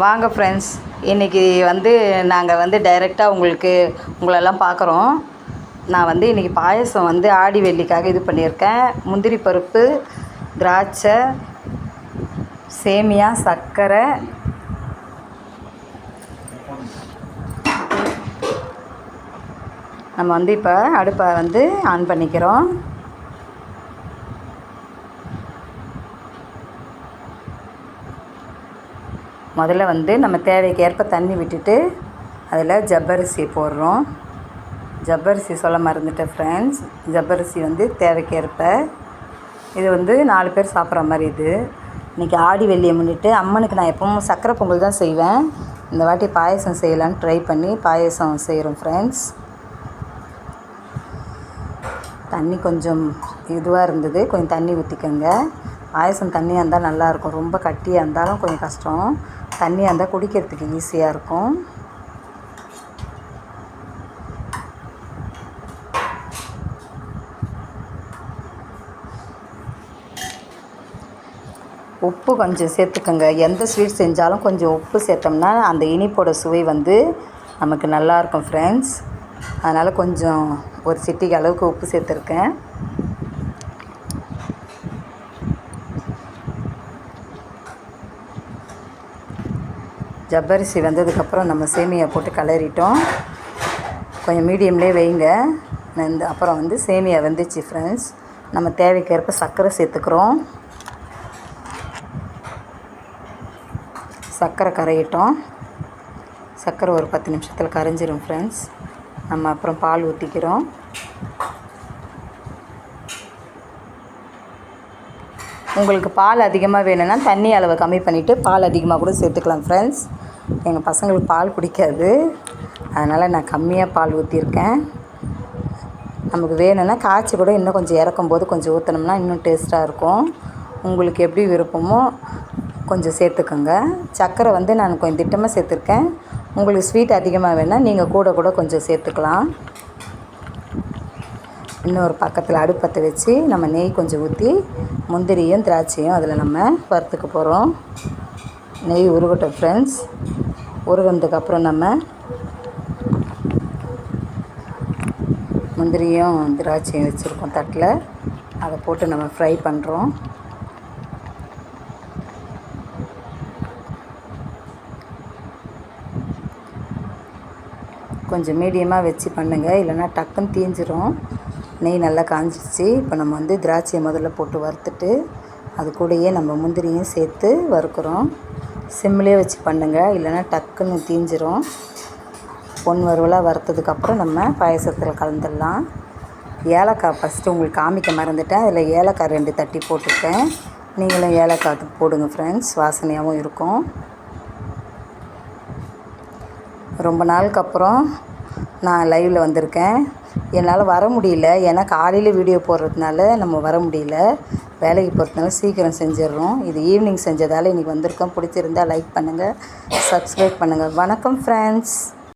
வாங்க ஃப்ரெண்ட்ஸ் இன்றைக்கி வந்து நாங்கள் வந்து டைரெக்டாக உங்களுக்கு உங்களெல்லாம் பார்க்குறோம் நான் வந்து இன்றைக்கி பாயசம் வந்து ஆடி வெள்ளிக்காக இது பண்ணியிருக்கேன். முந்திரி பருப்பு திராட்சை சேமியா சர்க்கரை. நம்ம வந்து இப்போ அடுப்பை வந்து ஆன் பண்ணிக்கிறோம். முதல்ல வந்து நம்ம தேவைக்கு ஏற்ப தண்ணி விட்டுட்டு அதில் ஜப்பரிசி போடுறோம். ஜப்பரிசி சொல்ல மறந்துட்டேன் ஃப்ரெண்ட்ஸ் ஜப்பரிசி வந்து தேவைக்கேற்ப. இது வந்து நாலு பேர் சாப்பிட்ற மாதிரி இது. இன்றைக்கி ஆடி வெள்ளியை முன்னிட்டு அம்மனுக்கு நான் எப்பவும் சக்கரை பொங்கல் தான் செய்வேன். இந்த வாட்டி பாயசம் செய்யலான்னு ட்ரை பண்ணி பாயசம் செய்கிறோம் ஃப்ரெண்ட்ஸ் தண்ணி கொஞ்சம் இதுவாக இருந்தது. கொஞ்சம் தண்ணி ஊற்றிக்கோங்க பாயசம் தண்ணியாக இருந்தால் நல்லாயிருக்கும் ரொம்ப கட்டியாக இருந்தாலும் கொஞ்சம் கஷ்டம். தண்ணியாக இருந்தால் குடிக்கிறதுக்கு ஈஸியாக இருக்கும். உப்பு கொஞ்சம் சேர்த்துக்கோங்க. எந்த ஸ்வீட் செஞ்சாலும் கொஞ்சம் உப்பு சேர்த்தோம்னா அந்த இனிப்போட சுவை வந்து நமக்கு நல்லாயிருக்கும் ஃப்ரெண்ட்ஸ் அதனால் கொஞ்சம் ஒரு சிட்டிக்கு அளவுக்கு உப்பு சேர்த்துருக்கேன். ஜவ்வரிசி வந்ததுக்கப்புறம் நம்ம சேமியா போட்டு கிளறிட்டோம் கொஞ்சம் மீடியம்லேயே வைங்க. இந்த அப்புறம் வந்து சேமியா வந்துச்சு ஃப்ரெண்ட்ஸ் நம்ம தேவைக்கேற்ப சர்க்கரை சேர்த்துக்கிறோம். சர்க்கரை கரையிட்டோம். சர்க்கரை ஒரு பத்து நிமிஷத்தில் கரைஞ்சிரும் ஃப்ரெண்ட்ஸ் நம்ம அப்புறம் பால் ஊற்றிக்கிறோம் உங்களுக்கு பால் அதிகமாக வேணும்னா தண்ணி அளவை கம்மி பண்ணிவிட்டு பால் அதிகமாக கூட சேர்த்துக்கலாம் ஃப்ரெண்ட்ஸ் எங்கள் பசங்களுக்கு பால் பிடிக்காது. அதனால் நான் கம்மியாக பால் ஊற்றிருக்கேன் நமக்கு வேணும்னா காய்ச்சி கூட இன்னும் கொஞ்சம் இறக்கும் போது கொஞ்சம் ஊற்றினோம்னா இன்னும் டேஸ்ட்டாக இருக்கும். உங்களுக்கு எப்படி விருப்பமோ கொஞ்சம் சேர்த்துக்கோங்க. சர்க்கரை வந்து நான் கொஞ்சம் திட்டமாக சேர்த்துருக்கேன். உங்களுக்கு ஸ்வீட் அதிகமாக வேணால் நீங்கள் கூட கூட கொஞ்சம் சேர்த்துக்கலாம். இன்னொரு பக்கத்தில் அடுப்பத்தை வச்சு நம்ம நெய் கொஞ்சம் ஊற்றி முந்திரியும் திராட்சையும் அதில் நம்ம வறுத்துக்க போகிறோம் நெய் உருகட்டும் ஃப்ரெண்ட்ஸ் உருகினதுக்கப்புறம் நம்ம முந்திரியும் திராட்சையும் வச்சுருக்கோம் தட்டில். அதை போட்டு நம்ம ஃப்ரை பண்ணுறோம் கொஞ்சம் மீடியமாக வச்சு பண்ணுங்கள் இல்லைன்னா டக்குன்னு தீஞ்சிரும். நெய் நல்லா காஞ்சிடுச்சு இப்போ நம்ம வந்து திராட்சையை முதல்ல போட்டு வறுத்துட்டு அது கூடயே நம்ம முந்திரியும் சேர்த்து வறுக்கிறோம். சிம்லேயே வச்சு பண்ணுங்கள் இல்லைன்னா டக்குன்னு தீஞ்சிரும். பொன் வறுவலாக வறுத்ததுக்கப்புறம் நம்ம பாயசத்தில் கலந்துடலாம். ஏலக்காய் ஃபஸ்ட்டு உங்களுக்கு காமிக்க மறந்துட்டேன். அதில் ஏலக்காய் ரெண்டு தட்டி போட்டுருக்கேன். நீங்களும் ஏலக்காய் போடுங்க ஃப்ரெண்ட்ஸ் வாசனையாகவும் இருக்கும். ரொம்ப நாளுக்கு அப்புறம் நான் லைவில் வந்திருக்கேன். என்னால் வர முடியல. ஏன்னா காலையில் வீடியோ போடுறதுனால நம்ம வர முடியல. வேலைக்கு போகிறதுனால சீக்கிரம் செஞ்சிடுறோம் இது ஈவினிங் செஞ்சதால் இன்றைக்கி வந்திருக்கோம். பிடிச்சிருந்தா லைக் பண்ணுங்கள் சப்ஸ்கிரைப் பண்ணுங்கள் வணக்கம் ஃப்ரெண்ட்ஸ்